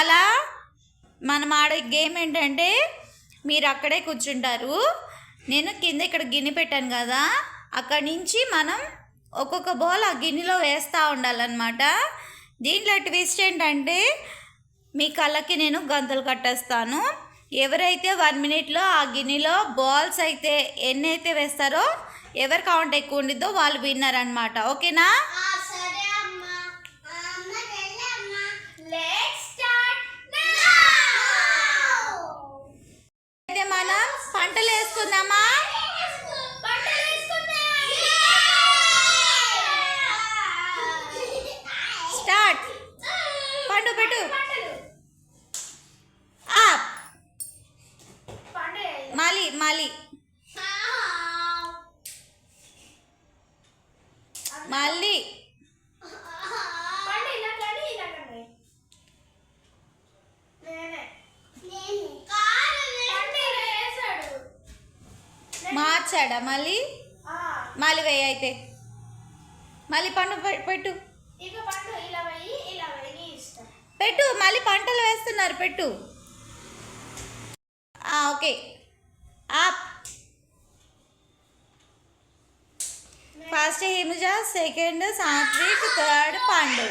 ఇవాళ మనం ఆడే గేమ్ ఏంటంటే మీరు అక్కడే కూర్చుంటారు. నేను కింద ఇక్కడ గిన్నె పెట్టాను కదా. అక్కడి నుంచి మనం ఒక్కొక్క బాల్ ఆ గిన్నెలో వేస్తూ ఉండాలన్నమాట. దీంట్లో ట్విస్ట్ ఏంటంటే మీ కళ్ళకి నేను గంతలు కట్టేస్తాను. ఎవరైతే వన్ మినిట్లో ఆ గిన్నెలో బాల్స్ అయితే ఎన్ని అయితే వేస్తారో ఎవరు కౌంట్ ఎక్కువ ఉండిద్దో వాళ్ళు విన్నర్ అనమాట ఓకేనా ఆ, సరే అమ్మా ఆ, అమ్మ వెళ్ళి అమ్మా లెట్స్ స్టార్ట్ నౌ అయితే మనం పంటలు వేసుకుందామా బట్టలు వేసుకుందాం స్టార్ట్ పండు పెట్టు బట్టలు అప్ పండు మళ్ళీ మళ్ళీ మళ్ళీ పండు ఇలా కానీ ఇలా కానీ నేనే నేను కాదు పండు ఇలా వేసాడు మార్చాడా మళ్ళీ? మళ్ళీ వేయి అయితే. మళ్ళీ పండు పెట్టు. పెట్టు మళ్ళీ పంటలు వేస్తున్నారు పెట్టు. Okay. First Himaja second Satvik third పండు.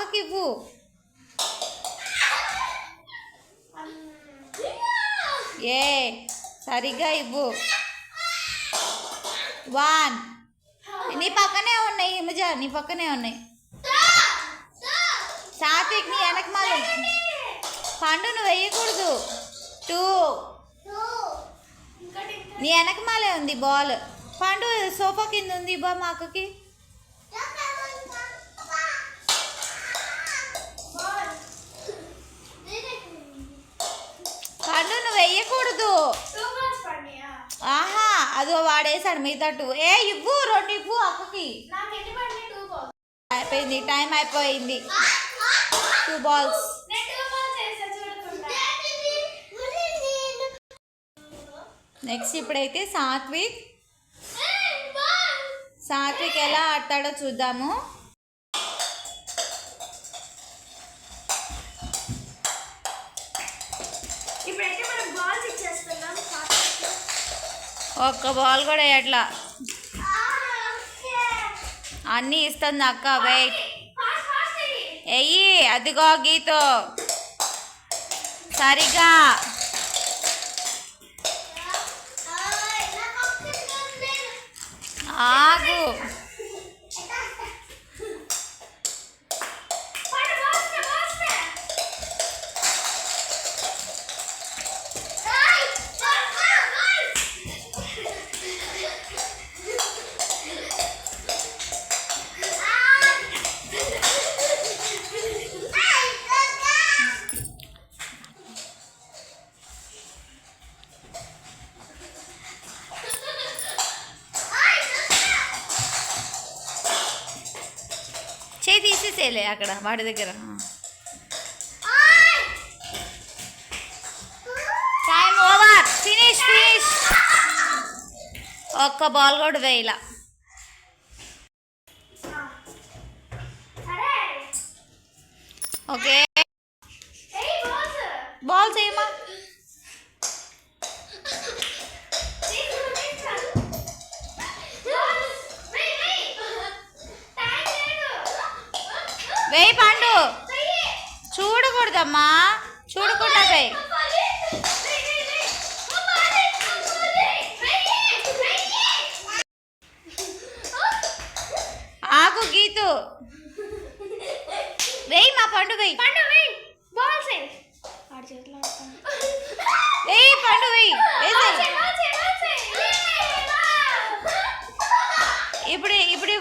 ఇవ్వు ఏ సరిగ్గా ఇవ్వు. వన్ నీ పక్కనే ఉన్నాయి ఇమజా నీ పక్కనే ఉన్నాయి. సాత్విక్ నీ వెనకమాల పండు నువ్వు వేయకూడదు. టూ నీ వెనక మాలే ఉంది బాల్ పండు సోఫా కింద ఉంది బా మా అక్కకి బాల్ పండు నువ్వు వేయకూడదు టూ బాల్స్ పడినాయా ఆహా అదో వాడేసాడు మిగతా టూ. ఏ ఇవ్వు రెండు ఇవ్వు అక్కకి. అయిపోయింది టైం అయిపోయింది. Two balls. నెక్స్ట్ ఇప్పుడైతే సాత్విక్. సాత్విక్ ఎలా ఆడతాడో చూద్దాము. ఒక్క బాల్ కూడా ఎట్లా అన్నీ ఇస్తుంది అక్క వెయిట్ ఎయ్యి అదిగో గీతో. సరిగా. ఆగు. చేయి తీసేసేలే అక్కడ వాడి దగ్గర. టైం ఓవర్ ఫినిష్ ఫినిష్ ఒక్క బాల్ కూడా వేయలా. ఓకే బాల్ చేయమా వేయి పండు. చూడకూడదమ్మా. చూడకుండా వేయి. ఆగు గీతు. వేయి మా పండు వేయి. పండు వెయ్. బాల్స్ వెయ్. పండు వేయి వేసేయ్. బాల్స్ వెయ్ బాల్స్ వెయ్ బాల్స్ వెయ్ ఇప్పుడు ఇప్పుడు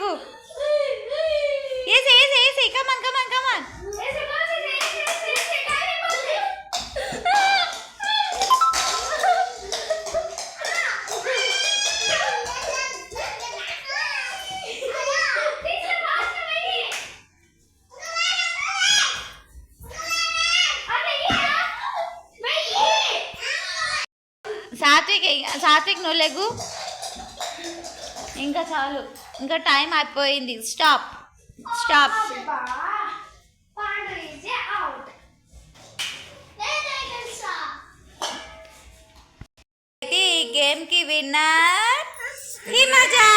సాత్విక్ కార్తీక్ నువ్వు లేగు. ఇంకా చాలు. ఇంకా టైం అయిపోయింది. స్టాప్. స్టాప్. అయితే ఈ గేమ్కి విన్నర్ హిమజా.